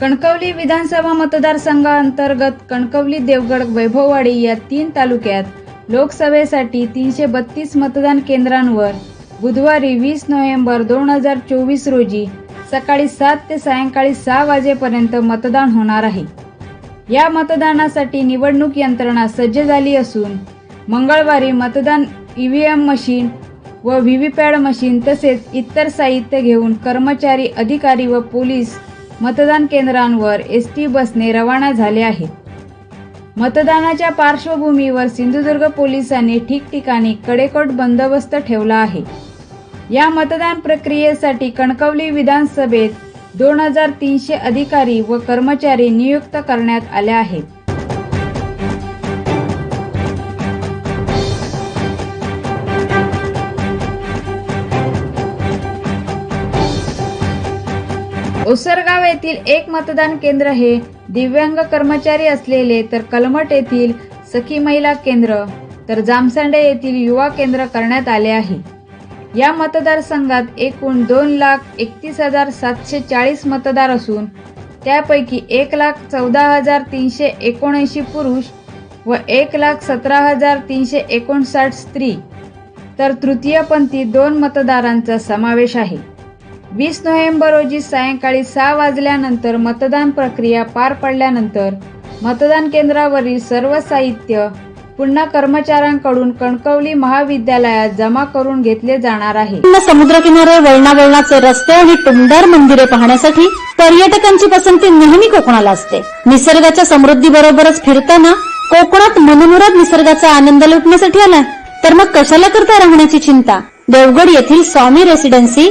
कणकवली विधानसभा मतदारसंघाअंतर्गत कणकवली देवगड वैभववाडी या तीन तालुक्यात लोकसभेसाठी तीनशे बत्तीस मतदान केंद्रांवर बुधवारी वीस नोव्हेंबर दोन हजार चोवीस रोजी सकाळी सात ते सायंकाळी सहा वाजेपर्यंत मतदान होणार आहे. या मतदानासाठी निवडणूक यंत्रणा सज्ज झाली असून मंगळवारी मतदान ई व्ही एम मशीन व व्ही वी पॅड मशीन तसेच इतर साहित्य घेऊन कर्मचारी अधिकारी व पोलीस मतदान केंद्रांवर एस टी बसने रवाना झाले आहेत. मतदानाच्या पार्श्वभूमीवर सिंधुदुर्ग पोलिसांनी ठिकठिकाणी कडेकोट बंदोबस्त ठेवला आहे. या मतदान प्रक्रियेसाठी कणकवली विधानसभेत दोन हजार तीनशे अधिकारी व कर्मचारी नियुक्त करण्यात आले आहेत. ओसरगाव येथील एक मतदान केंद्र हे दिव्यांग कर्मचारी असलेले तर कलमट येथील सखी महिला केंद्र तर जामसांडे येथील युवा केंद्र करण्यात आले आहे. या मतदारसंघात एकूण दोन लाख एकतीस हजार सातशे चाळीस मतदार असून त्यापैकी एक लाख चौदा हजार तीनशे एकोणऐंशी पुरुष व एक लाख सतरा हजार तीनशे एकोणसाठ स्त्री तर तृतीयपंथी दोन मतदारांचा समावेश आहे. वीस नोव्हेंबर रोजी सायंकाळी सहा वाजल्यानंतर मतदान प्रक्रिया पार पडल्यानंतर मतदान केंद्रावरील सर्व साहित्य पुन्हा कर्मचाऱ्यांकडून कणकवली महाविद्यालयात जमा करून घेतले जाणार आहे. पूर्ण समुद्रकिनारे वळणावळणाचे रस्ते आणि टुमदार मंदिरे पाहण्यासाठी पर्यटकांची पसंती नेहमी कोकणाला असते. निसर्गाच्या समृद्धीबरोबरच फिरताना कोकणात मनमुराद निसर्गाचा आनंद लुटण्यासाठी आला तर मग कशाला करता राहण्याची चिंता? देवगड येथील Swami residency